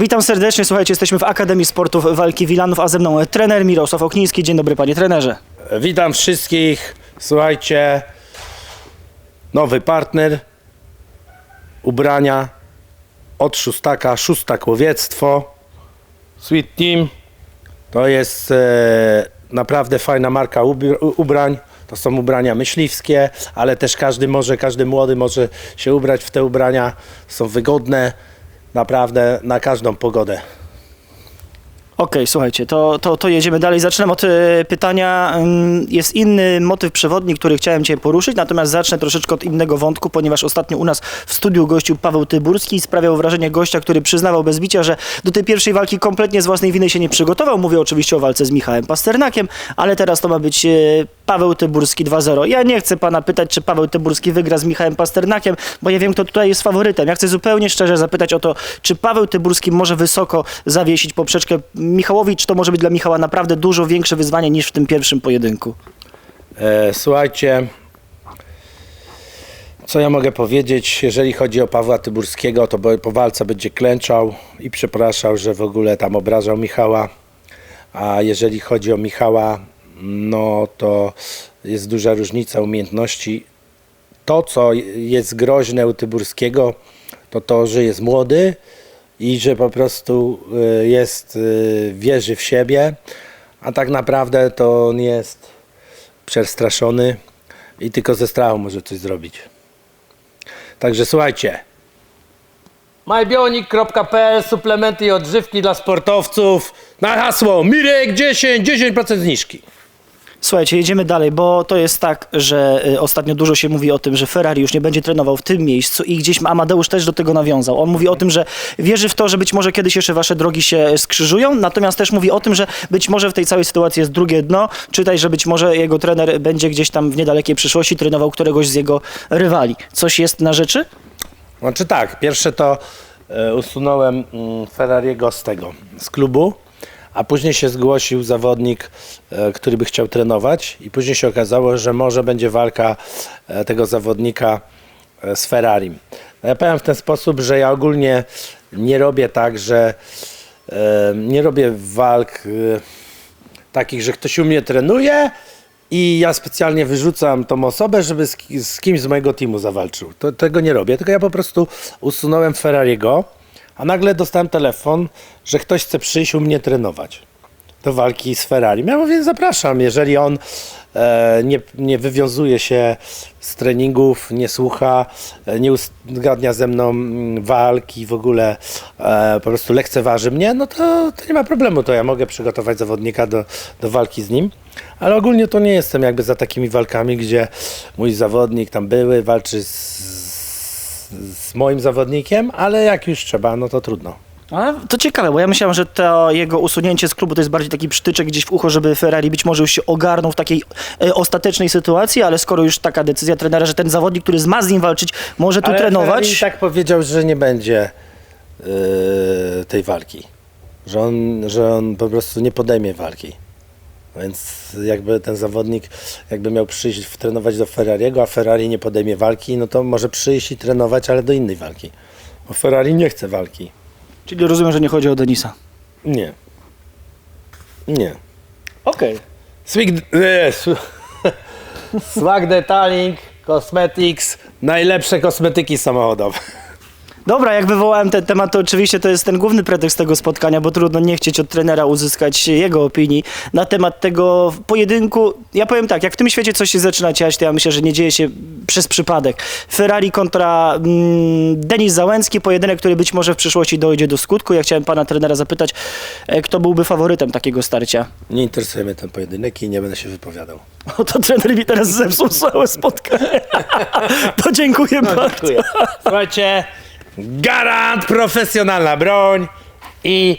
Witam serdecznie, słuchajcie, jesteśmy w Akademii Sportów Walki Wilanów, a ze mną trener Mirosław Okniński. Dzień dobry panie trenerze. Witam wszystkich. Słuchajcie, nowy partner ubrania od Szóstaka, Szóstak Łowiectwo. Sweet Team to jest e, naprawdę fajna marka ubr- ubrań. To są ubrania myśliwskie, ale też każdy może, każdy młody może się ubrać w te ubrania. Są wygodne naprawdę na każdą pogodę. Okej, słuchajcie, to, to, to jedziemy dalej. Zaczynam od e, pytania. Ym, Jest inny motyw przewodni, który chciałem Cię poruszyć, natomiast zacznę troszeczkę od innego wątku, ponieważ ostatnio u nas w studiu gościł Paweł Tyburski i sprawiał wrażenie gościa, który przyznawał bez bicia, że do tej pierwszej walki kompletnie z własnej winy się nie przygotował. Mówię oczywiście o walce z Michałem Pasternakiem, ale teraz to ma być e, Paweł Tyburski 2-0. Ja nie chcę Pana pytać, czy Paweł Tyburski wygra z Michałem Pasternakiem, bo ja wiem, kto tutaj jest faworytem. Ja chcę zupełnie szczerze zapytać o to, czy Paweł Tyburski może wysoko zawiesić poprzeczkę Michałowi, czy to może być dla Michała naprawdę dużo większe wyzwanie niż w tym pierwszym pojedynku? E, słuchajcie, co ja mogę powiedzieć, jeżeli chodzi o Pawła Tyburskiego, to po walce będzie klęczał i przepraszał, że w ogóle tam obrażał Michała. A jeżeli chodzi o Michała, no to jest duża różnica umiejętności. To, co jest groźne u Tyburskiego, to to, że jest młody i że po prostu y, jest, y, wierzy w siebie, a tak naprawdę to on jest przestraszony i tylko ze strachu może coś zrobić. Także słuchajcie. mybionik.pl Suplementy i odżywki dla sportowców na hasło Mirek 10, 10% zniżki. Słuchajcie, jedziemy dalej, bo to jest tak, że y, ostatnio dużo się mówi o tym, że Ferrari już nie będzie trenował w tym miejscu i gdzieś Amadeusz też do tego nawiązał. On mówi o tym, że wierzy w to, że być może kiedyś jeszcze wasze drogi się skrzyżują, natomiast też mówi o tym, że być może w tej całej sytuacji jest drugie dno, czytaj, że być może jego trener będzie gdzieś tam w niedalekiej przyszłości trenował któregoś z jego rywali. Coś jest na rzeczy? Znaczy tak, pierwsze to e, usunąłem mm, Ferrariego z tego, z klubu, a później się zgłosił zawodnik, e, który by chciał trenować i później się okazało, że może będzie walka e, tego zawodnika e, z Ferrari. No ja powiem w ten sposób, że ja ogólnie nie robię tak, że nie robię walk takich, że ktoś u mnie trenuje i ja specjalnie wyrzucam tą osobę, żeby z kimś z mojego teamu zawalczył. To, tego nie robię, tylko ja po prostu usunąłem Ferrariego, a nagle dostałem telefon, że ktoś chce przyjść u mnie trenować do walki z Ferrari. Ja mówię, zapraszam, jeżeli on e, nie, nie wywiązuje się z treningów, nie słucha, e, nie uzgadnia ze mną mm, walki, w ogóle e, po prostu lekceważy mnie, no to, to nie ma problemu, to ja mogę przygotować zawodnika do, do walki z nim. Ale ogólnie to nie jestem jakby za takimi walkami, gdzie mój zawodnik tam były, walczy z, z moim zawodnikiem, ale jak już trzeba, no to trudno. Ale to ciekawe, bo ja myślałem, że to jego usunięcie z klubu to jest bardziej taki przytyczek gdzieś w ucho, żeby Ferrari być może już się ogarnął w takiej e, ostatecznej sytuacji, ale skoro już taka decyzja trenera, że ten zawodnik, który ma z nim walczyć, może tu Ale trenować. Ferrari tak powiedział, że nie będzie yy, tej walki. Że on, że on po prostu nie podejmie walki. Więc jakby ten zawodnik jakby miał przyjść trenować do Ferrariego, a Ferrari nie podejmie walki, no to może przyjść i trenować, ale do innej walki. Bo Ferrari nie chce walki. Czyli rozumiem, że nie chodzi o Denisa. Nie. Nie. Okej. Swag, nie, s- Swag Detailing Cosmetics, najlepsze kosmetyki samochodowe. Dobra, jak wywołałem ten temat, to oczywiście to jest ten główny pretekst tego spotkania, bo trudno nie chcieć od trenera uzyskać jego opinii na temat tego pojedynku. Ja powiem tak, jak w tym świecie coś się zaczyna dziać, to ja myślę, że nie dzieje się przez przypadek. Ferrari kontra mm, Denis Załęcki, pojedynek, który być może w przyszłości dojdzie do skutku. Ja chciałem pana trenera zapytać, e, kto byłby faworytem takiego starcia. Nie interesuje mnie ten pojedynek i nie będę się wypowiadał. O, to trener mi teraz zepsuł całe spotkanie. to dziękuję bardzo. Słuchajcie, Garant, profesjonalna broń i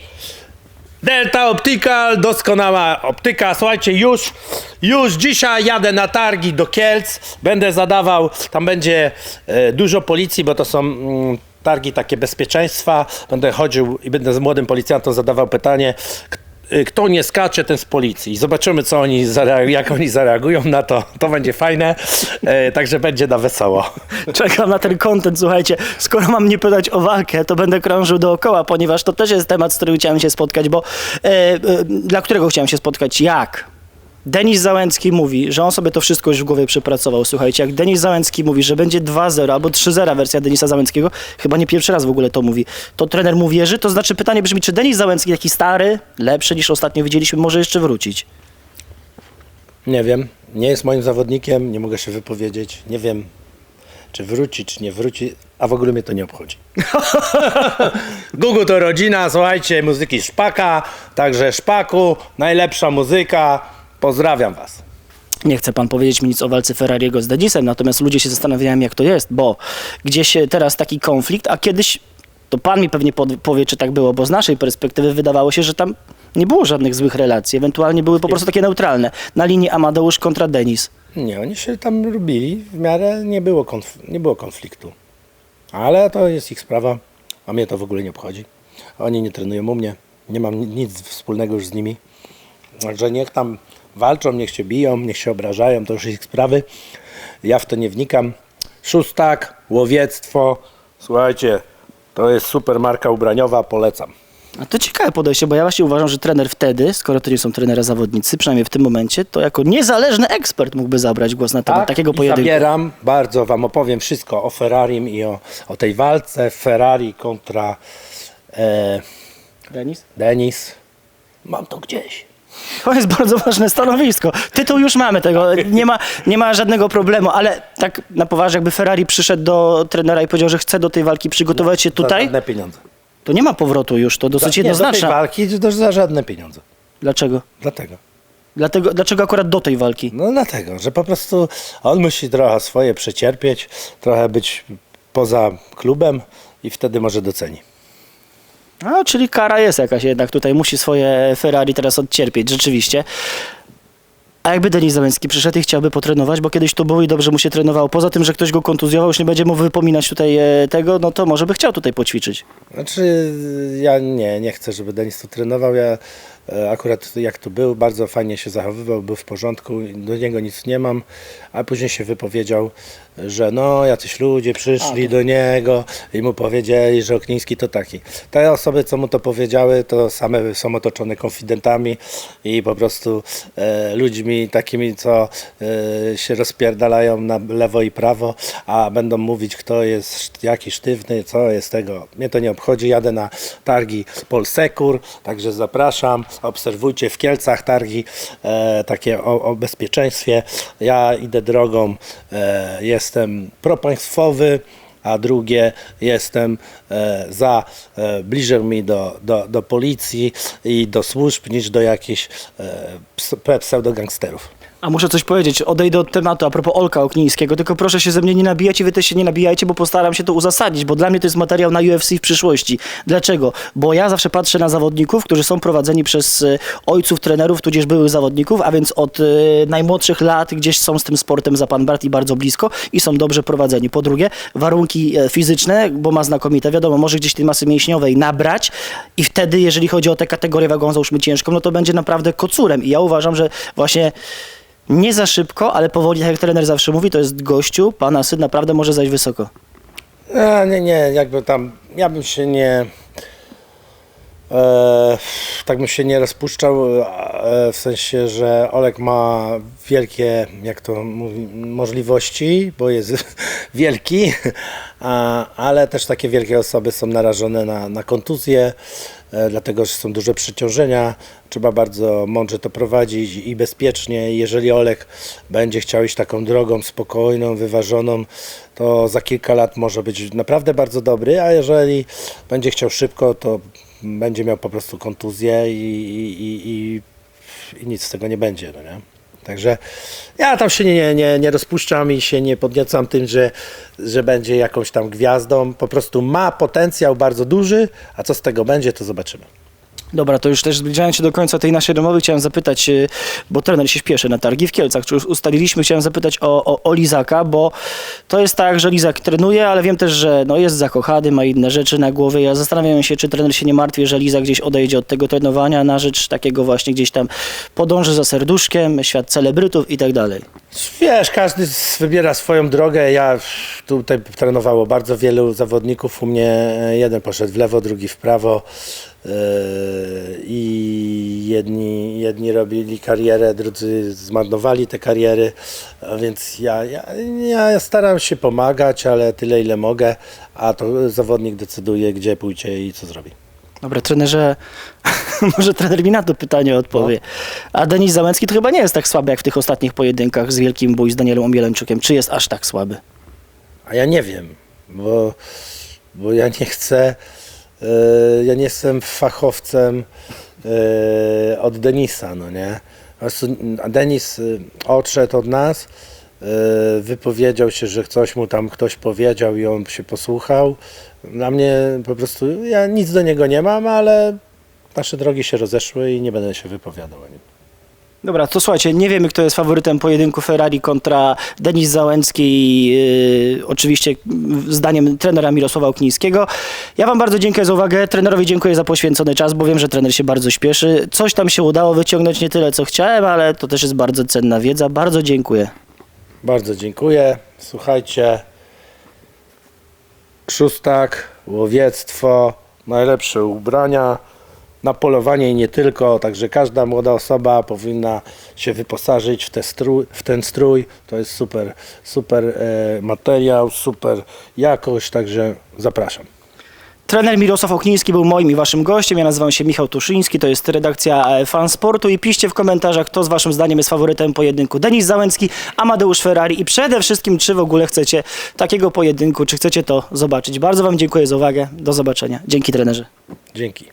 Delta Optical, doskonała optyka. Słuchajcie, już, już dzisiaj jadę na targi do Kielc. Będę zadawał, tam będzie e, dużo policji, bo to są mm, targi takie bezpieczeństwa. Będę chodził i będę z młodym policjantem zadawał pytanie, kto nie skacze, ten z policji. Zobaczymy, co oni jak oni zareagują na to. To będzie fajne, e, także będzie na wesoło. Czekam na ten content, słuchajcie. Skoro mam nie pytać o walkę, to będę krążył dookoła, ponieważ to też jest temat, z którym chciałem się spotkać, bo e, e, dla którego chciałem się spotkać? Jak? Denis Załęcki mówi, że on sobie to wszystko już w głowie przepracował. Słuchajcie, jak Denis Załęcki mówi, że będzie 2-0 albo 3-0 wersja Denisa Załęckiego, chyba nie pierwszy raz w ogóle to mówi, to trener mu wierzy? To znaczy pytanie brzmi, czy Denis Załęcki, taki stary, lepszy niż ostatnio widzieliśmy, może jeszcze wrócić? Nie wiem, nie jest moim zawodnikiem, nie mogę się wypowiedzieć. Nie wiem, czy wróci, czy nie wróci, a w ogóle mnie to nie obchodzi. Google to rodzina, słuchajcie, muzyki Szpaka, także Szpaku, najlepsza muzyka. Pozdrawiam Was. Nie chce pan powiedzieć mi nic o walce Ferrariego z Denisem, natomiast ludzie się zastanawiają, jak to jest, bo gdzieś teraz taki konflikt, a kiedyś, to pan mi pewnie powie, czy tak było, bo z naszej perspektywy wydawało się, że tam nie było żadnych złych relacji, ewentualnie były po prostu takie neutralne, na linii Amadeusz kontra Denis. Nie, oni się tam lubili, w miarę nie było, konf- nie było konfliktu. Ale to jest ich sprawa, a mnie to w ogóle nie obchodzi. Oni nie trenują u mnie, nie mam ni- nic wspólnego już z nimi. Także niech tam walczą, niech się biją, niech się obrażają, to już ich sprawy. Ja w to nie wnikam. Szóstak, łowiectwo, słuchajcie, to jest super marka ubraniowa, polecam. A to ciekawe podejście, bo ja właśnie uważam, że trener wtedy, skoro to nie są trenera zawodnicy, przynajmniej w tym momencie, to jako niezależny ekspert mógłby zabrać głos na temat takiego Tak, i pojedynku. zabieram, bardzo Wam opowiem wszystko o Ferrarim i o, o tej walce Ferrari kontra e, Denis? Denis. Mam to gdzieś. To jest bardzo ważne stanowisko. Tytuł już mamy tego, nie ma, nie ma żadnego problemu, ale tak na poważnie, jakby Ferrari przyszedł do trenera i powiedział, że chce do tej walki przygotować się Za tutaj, żadne pieniądze. to nie ma powrotu już, to dosyć nie, do tej jednoznaczne. walki to za żadne pieniądze. Dlaczego? Dlatego. Dlatego? Dlaczego akurat do tej walki? No dlatego, że po prostu on musi trochę swoje przecierpieć, trochę być poza klubem i wtedy może doceni. A, czyli kara jest jakaś jednak, tutaj musi swoje Ferrari teraz odcierpieć, rzeczywiście. A jakby Denis Załęcki przyszedł i chciałby potrenować, bo kiedyś to było i dobrze mu się trenowało, poza tym, że ktoś go kontuzjował, już nie będzie mu wypominać tutaj e, tego, no to może by chciał tutaj poćwiczyć. Znaczy, ja nie, nie chcę, żeby Denis tu trenował. Ja akurat jak tu był, bardzo fajnie się zachowywał, był w porządku, do niego nic nie mam, a później się wypowiedział, że no, jacyś ludzie przyszli do niego i mu powiedzieli, że Okniński to taki. Te osoby, co mu to powiedziały, to same są otoczone konfidentami i po prostu e, ludźmi takimi, co e, się rozpierdalają na lewo i prawo, a będą mówić, kto jest jaki sztywny, co jest tego. Mnie to nie obchodzi. Jadę na targi Polsekur, także zapraszam. Obserwujcie w Kielcach targi e, takie o, o bezpieczeństwie. Ja idę drogą, e, jestem propaństwowy. A drugie, jestem e, za e, bliżej mi do, do, do policji i do służb niż do jakichś e, ps- pseudogangsterów. A muszę coś powiedzieć, odejdę od tematu a propos Olka Oknińskiego, tylko proszę się ze mnie nie nabijać i wy też się nie nabijajcie, bo postaram się to uzasadnić, bo dla mnie to jest materiał na UFC w przyszłości. Dlaczego? Bo ja zawsze patrzę na zawodników, którzy są prowadzeni przez e, ojców, trenerów, tudzież byłych zawodników, a więc od e, najmłodszych lat gdzieś są z tym sportem za pan brat i bardzo blisko i są dobrze prowadzeni. Po drugie, warunki e, fizyczne, bo ma znakomite, wiadomo, może gdzieś tej masy mięśniowej nabrać i wtedy, jeżeli chodzi o tę kategorię wagą, załóżmy ciężką, no to będzie naprawdę kocurem i ja uważam, że właśnie nie za szybko, ale powoli, tak jak trener zawsze mówi, to jest gościu, pana syn naprawdę może zajść wysoko. E, nie, nie, jakby tam, ja bym się nie, e, tak bym się nie rozpuszczał, e, w sensie, że Olek ma wielkie, jak to mówi, możliwości, bo jest wielki, a, ale też takie wielkie osoby są narażone na, na kontuzje, e, dlatego że są duże przeciążenia, trzeba bardzo mądrze to prowadzić i bezpiecznie. Jeżeli Olek będzie chciał iść taką drogą spokojną, wyważoną, to za kilka lat może być naprawdę bardzo dobry, a jeżeli będzie chciał szybko, to będzie miał po prostu kontuzję i, i, i, i, i nic z tego nie będzie. No nie? Także ja tam się nie, nie, nie rozpuszczam i się nie podniecam tym, że, że będzie jakąś tam gwiazdą. Po prostu ma potencjał bardzo duży, a co z tego będzie, to zobaczymy. Dobra, to już też zbliżając się do końca tej naszej rozmowy, chciałem zapytać, y, bo trener się śpieszy na targi w Kielcach, czy już ustaliliśmy, chciałem zapytać o, o, o Lizaka, bo to jest tak, że Lizak trenuje, ale wiem też, że no, jest zakochany, ma inne rzeczy na głowie. Ja zastanawiam się, czy trener się nie martwi, że Lizak gdzieś odejdzie od tego trenowania na rzecz takiego właśnie gdzieś tam podąży za serduszkiem, świat celebrytów i tak dalej. Wiesz, każdy wybiera swoją drogę. Ja tutaj trenowało bardzo wielu zawodników. U mnie e, jeden poszedł w lewo, drugi w prawo. Yy, I jedni, jedni robili karierę, drudzy zmarnowali te kariery. A Więc ja, ja, ja staram się pomagać, ale tyle ile mogę, a to zawodnik decyduje, gdzie pójdzie i co zrobi. Dobra, trenerze, może trener mi na to pytanie odpowie. A Denis Załęcki to chyba nie jest tak słaby jak w tych ostatnich pojedynkach z Wielkim Bój z Danielem Omieleńczukiem. Czy jest aż tak słaby? A ja nie wiem, bo, bo ja nie chcę, ja nie jestem fachowcem e, od Denisa, no nie? Denis e, odszedł od nas, e, wypowiedział się, że coś mu tam ktoś powiedział i on się posłuchał. Dla mnie po prostu, ja nic do niego nie mam, ale nasze drogi się rozeszły i nie będę się wypowiadał o nim. Dobra, to słuchajcie, nie wiemy, kto jest faworytem pojedynku Ferrari kontra Denis Załęcki, yy, oczywiście zdaniem trenera Mirosława Oknińskiego. Ja wam bardzo dziękuję za uwagę, trenerowi dziękuję za poświęcony czas, bo wiem, że trener się bardzo śpieszy. Coś tam się udało wyciągnąć, nie tyle co chciałem, ale to też jest bardzo cenna wiedza. Bardzo dziękuję. Bardzo dziękuję. Słuchajcie, krzustak, łowiectwo, najlepsze ubrania na polowanie i nie tylko. Także każda młoda osoba powinna się wyposażyć w, te strój, w ten strój. To jest super, super e, materiał, super jakość, także zapraszam. Trener Mirosław Okniński był moim i waszym gościem. Ja nazywam się Michał Tuszyński, to jest redakcja e, Fan Sportu i piszcie w komentarzach, kto z waszym zdaniem jest faworytem pojedynku. Denis Załęcki, Amadeusz Ferrari i przede wszystkim, czy w ogóle chcecie takiego pojedynku, czy chcecie to zobaczyć. Bardzo wam dziękuję za uwagę. Do zobaczenia. Dzięki trenerze. Dzięki.